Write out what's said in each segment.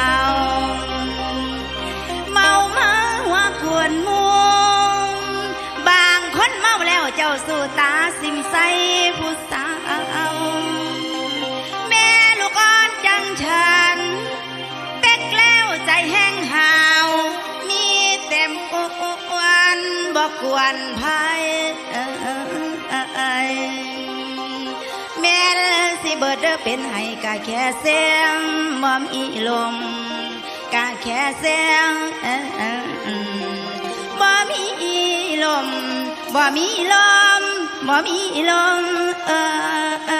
เอา เมาาขวนมุงบางคนเมาแล้วเจ้าสู่ตาสิมใสผู้สาวแม่ลูกอ่อนจังฉันเป๊กแล้วใจแห้งหามีเต็มอ้วนบอกกวนภายแม่สิเบิดเป็นให้กะแค่เสียงมอมอีลม กะแค่เสียงบ่มีลมบ่มีลมบ่มีลมเออ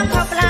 una copla.